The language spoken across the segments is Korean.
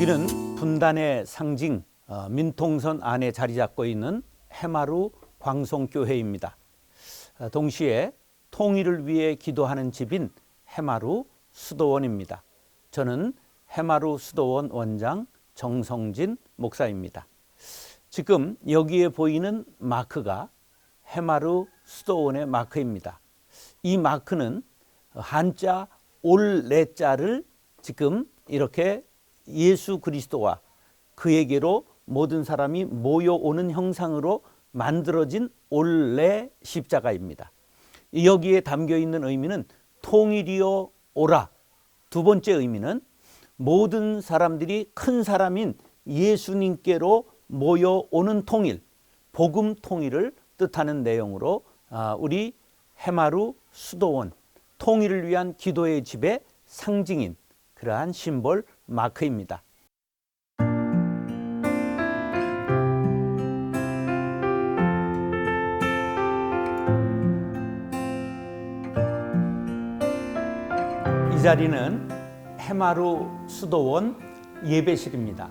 여기는 분단의 상징 어, 민통선 안에 자리 잡고 있는 해마루 광송교회입니다. 어, 동시에 통일을 위해 기도하는 집인 해마루 수도원입니다. 저는 해마루 수도원 원장 정성진 목사입니다. 지금 여기에 보이는 마크가 해마루 수도원의 마크입니다. 이 마크는 한자 올레자를 지금 이렇게 예수 그리스도와 그에게로 모든 사람이 모여오는 형상으로 만들어진 올레 십자가입니다. 여기에 담겨 있는 의미는 통일이요 오라. 두 번째 의미는 모든 사람들이 큰 사람인 예수님께로 모여오는 통일, 복음 통일을 뜻하는 내용으로 아, 우리 해마루 수도원 통일을 위한 기도의 집의 상징인 그러한 심볼 마크입니다. 이 자리는 해마루 수도원 예배실입니다.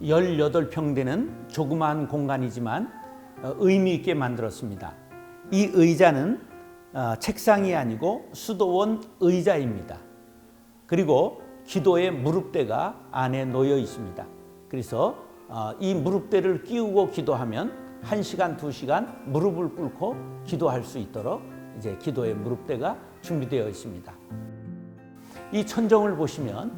18평 되는 조그마한 공간이지만 어, 의미 있게 만들었습니다. 이 의자는 어, 책상이 아니고 수도원 의자입니다. 그리고 기도의 무릎대가 안에 놓여 있습니다. 그래서 어, 이 무릎대를 끼우고 기도하면 1시간, 2시간 무릎을 꿇고 기도할 수 있도록 이제 기도의 무릎대가 준비되어 있습니다. 이 천정을 보시면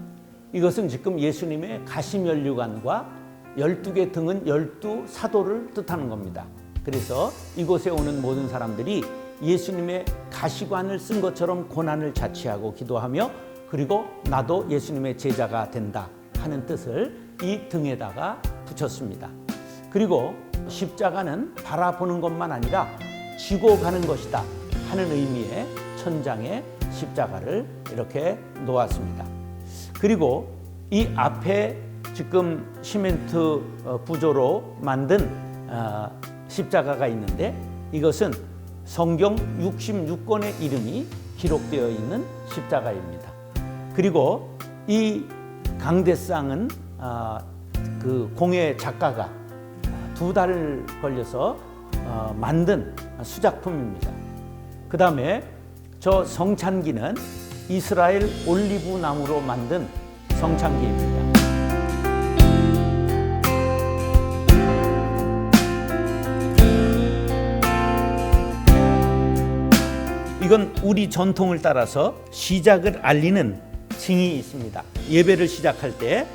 이것은 지금 예수님의 가시면류관과 12개 등은 12 사도를 뜻하는 겁니다. 그래서 이곳에 오는 모든 사람들이 예수님의 가시관을 쓴 것처럼 고난을 자취하고 기도하며 그리고 나도 예수님의 제자가 된다 하는 뜻을 이 등에다가 붙였습니다. 그리고 십자가는 바라보는 것만 아니라 지고 가는 것이다 하는 의미의 천장에 십자가를 이렇게 놓았습니다. 그리고 이 앞에 지금 시멘트 어, 부조로 만든 어, 십자가가 있는데 이것은 성경 66권의 이름이 기록되어 있는 십자가입니다. 그리고 이 강대상은 어, 그 공예 작가가 두 달을 걸려서 만든 수작품입니다. 그 다음에 저 성찬기는 이스라엘 올리브 나무로 만든 성찬기입니다. 이건 우리 전통을 따라서 시작을 알리는 징이 있습니다. 예배를 시작할 때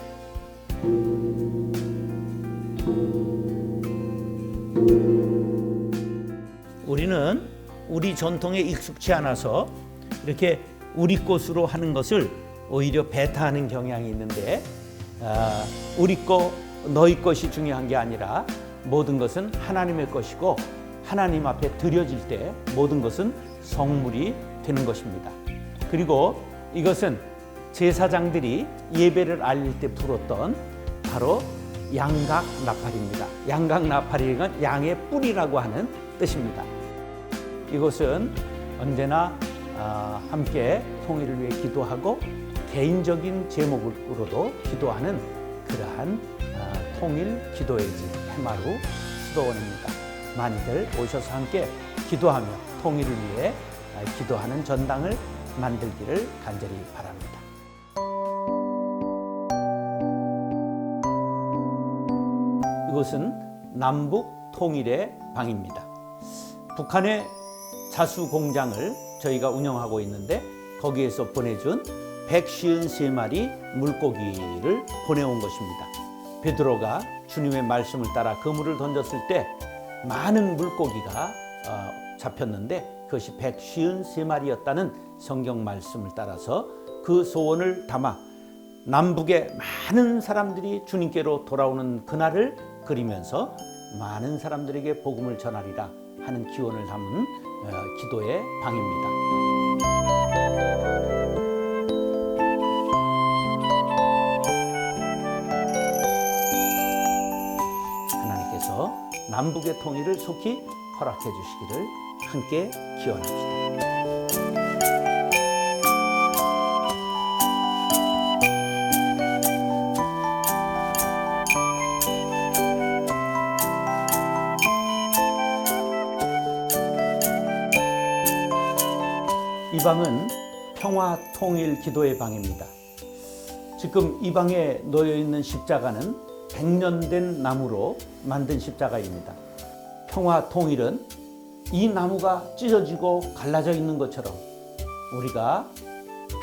우리는 우리 전통에 익숙치 않아서 이렇게 우리 것으로 하는 것을 오히려 배타하는 경향이 있는데 아, 우리 거 너희 것이 중요한 게 아니라 모든 것은 하나님의 것이고 하나님 앞에 드려질 때 모든 것은 성물이 되는 것입니다. 그리고 이것은 제사장들이 예배를 알릴 때 불었던 바로 양각 나팔입니다. 양각 나팔이건 양의 뿔이라고 하는 뜻입니다. 이곳은 언제나 아, 함께 통일을 위해 기도하고 개인적인 제목으로도 기도하는 그러한 아, 통일 기도의 집 해마루 수도원입니다. 많이들 오셔서 함께 기도하며 통일을 위해 아, 기도하는 전당을 만들기를 간절히 바랍니다. 이곳은 남북 통일의 방입니다. 북한의 자수 공장을 저희가 운영하고 있는데 거기에서 보내준 153마리 물고기를 보내온 것입니다. 베드로가 주님의 말씀을 따라 그물을 던졌을 때 많은 물고기가 어, 잡혔는데 그것이 153마리였다는 성경 말씀을 따라서 그 소원을 담아 남북의 많은 사람들이 주님께로 돌아오는 그날을 그리면서 많은 사람들에게 복음을 전하리라 하는 기원을 담은 어, 기도의 방입니다. 남북의 통일을 속히 허락해 주시기를 함께 기원합시다. 방은 평화 통일 기도의 방입니다. 지금 이 방에 놓여 있는 십자가는 100년 된 나무로 만든 십자가입니다. 평화 통일은 이 나무가 찢어지고 갈라져 있는 것처럼 우리가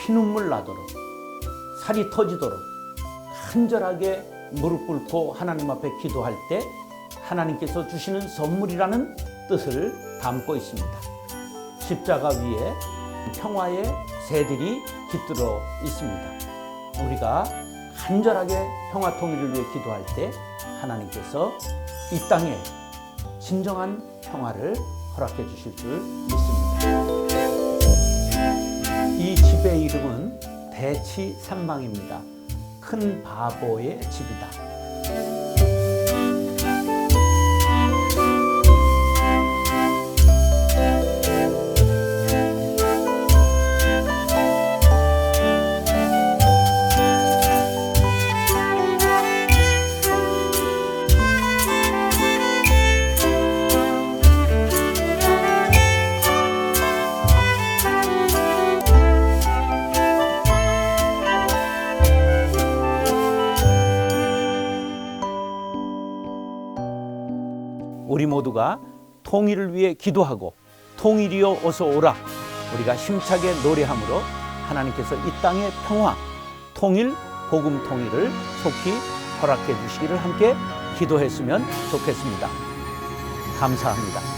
피눈물 나도록 살이 터지도록 간절하게 무릎 꿇고 하나님 앞에 기도할 때 하나님께서 주시는 선물이라는 뜻을 담고 있습니다. 십자가 위에 평화의 새들이 깃들어 있습니다. 우리가 간절하게 평화 통일을 위해 기도할 때 하나님께서 이 땅에 진정한 평화를 허락해 주실 줄 믿습니다. 이 집의 이름은 대치산방입니다. 큰 바보의 집이다. 우리 모두가 통일을 위해 기도하고 통일이여 어서 오라 우리가 힘차게 노래함으로 하나님께서 이 땅의 평화, 통일, 복음 통일을 속히 허락해 주시기를 함께 기도했으면 좋겠습니다. 감사합니다.